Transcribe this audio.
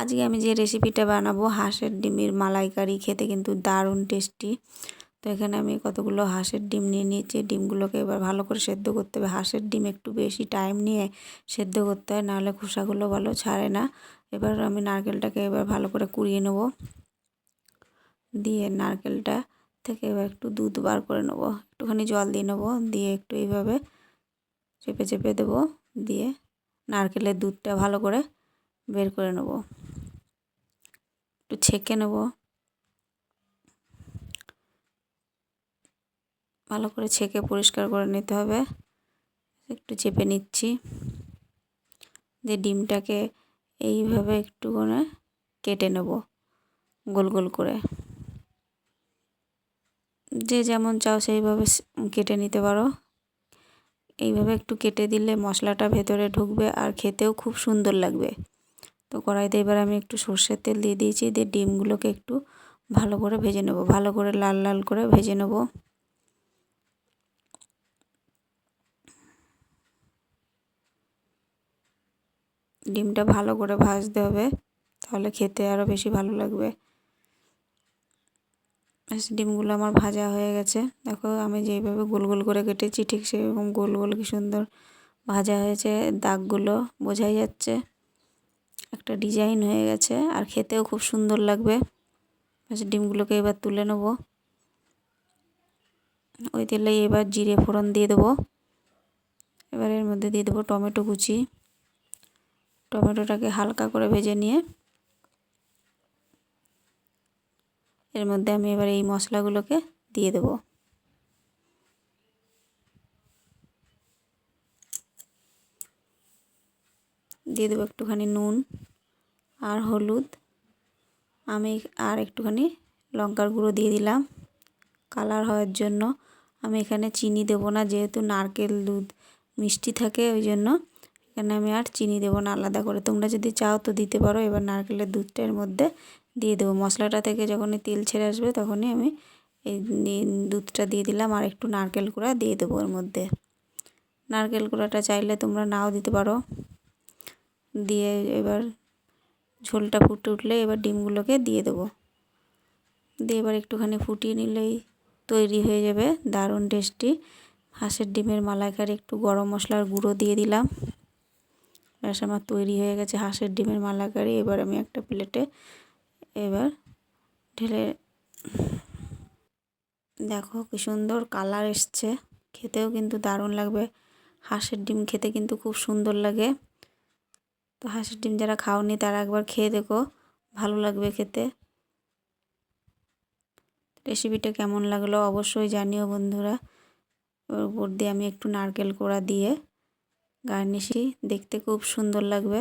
আজকে আমি যে রেসিপিটা বানাবো, হাঁসের ডিমের মালাইকারি খেতে কিন্তু দারুণ টেস্টি তো এখানে আমি কতগুলো হাঁসের ডিম নিয়ে নিয়েছি। ডিমগুলোকে এবার ভালো করে সেদ্ধ করতে হবে। হাঁসের ডিম একটু বেশি টাইম নিয়ে সেদ্ধ করতে হয়, নাহলে খোসাগুলো ভালো ছাড়ে না। এবার আমি নারকেলটাকে এবার ভালো করে কুড়িয়ে নেব। দিয়ে নারকেলটা থেকে এবার একটু দুধ বার করে নেব। একটুখানি জল দিয়ে নেব। দিয়ে একটু এইভাবে চেপে চেপে দেবো। দিয়ে নারকেলের দুধটা ভালো করে বের করে নেব। ছেঁকে নেব। ভালো করে ছেঁকে পরিষ্কার করে নিতে হবে। একটু চেপে নিচ্ছি। দিয়ে ডিমটাকে এইভাবে একটু করে কেটে নেব গোল গোল করে। যে যেমন চাও সেইভাবে কেটে নিতে পারো। এইভাবে একটু কেটে দিলে মশলাটা ভেতরে ঢুকবে আর খেতেও খুব সুন্দর লাগবে। তো কড়াইতে এবার আমি একটু সর্ষের তেল দিয়ে দিয়েছি, দিয়ে ডিমগুলোকে একটু ভালো করে ভেজে নেব, ভালো করে লাল লাল করে ভেজে নেব। ডিমটা ভালো করে ভাজতে হবে, তাহলে খেতে আরও বেশি ভালো লাগবে। ডিমগুলো আমার ভাজা হয়ে গেছে। দেখো, আমি যেইভাবে গোল গোল করে কেটেছি, ঠিক সেরকম গোল গোল কি সুন্দর ভাজা হয়েছে, দাগগুলো বোঝাই যাচ্ছে। একটা ডিজাইন হয়ে গেছে, আর খেতেও খুব সুন্দর লাগবে। ডিমগুলোকে এবার তুলে নেব। ওই তেলেই এবার জিরে ফোড়ন দিয়ে দেবো। এবার এর মধ্যে দিয়ে দেবো টমেটো কুচি। টমেটোটাকে হালকা করে ভেজে নিয়ে এর মধ্যে আমি এবার এই মশলাগুলোকে দিয়ে দেব। দিয়ে দেবো একটুখানি নুন আর হলুদ। আমি আর একটুখানি লঙ্কার গুঁড়ো দিয়ে দিলাম। কালার হওয়ার জন্য আমি এখানে চিনি দেবো না, যেহেতু নারকেল দুধ মিষ্টি থাকে, ওই জন্য এখানে আমি আর চিনি দেবো না, আলাদা করে। তোমরা যদি চাও তো দিতে পারো, এবার নারকেলের দুধটা এর মধ্যে দিয়ে দেবো। মশলাটা থেকে যখনই তেল ছেড়ে আসবে তখনই আমি এই দুধটা দিয়ে দিলাম আর একটু নারকেল কুড়া দিয়ে দেবো এর মধ্যে। নারকেল কুড়াটা চাইলে তোমরা নাও দিতে পারো। দিয়ে এবার ঝোলটা ফুটে উঠলে এবার ডিমগুলোকে দিয়ে দেবো। দিয়ে এবার একটুখানি ফুটিয়ে নিলেই তৈরি হয়ে যাবে, দারুণ টেস্টি। হাঁসের ডিমের মালাইকারি একটু গরম মশলার গুঁড়ো দিয়ে দিলাম। ব্যাস, আমার তৈরি হয়ে গেছে হাঁসের ডিমের মালাইকারি। এবার আমি একটা প্লেটে এবার ঢেলে দেখো কি সুন্দর কালার এসছে। খেতেও কিন্তু দারুণ লাগবে। হাঁসের ডিম খেতে কিন্তু খুব সুন্দর লাগে। তো হাঁসের ডিম যারা খাওনি, তারা একবার খেয়ে দেখো, ভালো লাগবে খেতে। রেসিপিটা কেমন লাগল অবশ্যই জানিও বন্ধুরা। ওর উপর দিয়ে আমি একটু নারকেল কোড়া দিয়ে গার্নিশি দেখতে খুব সুন্দর লাগবে।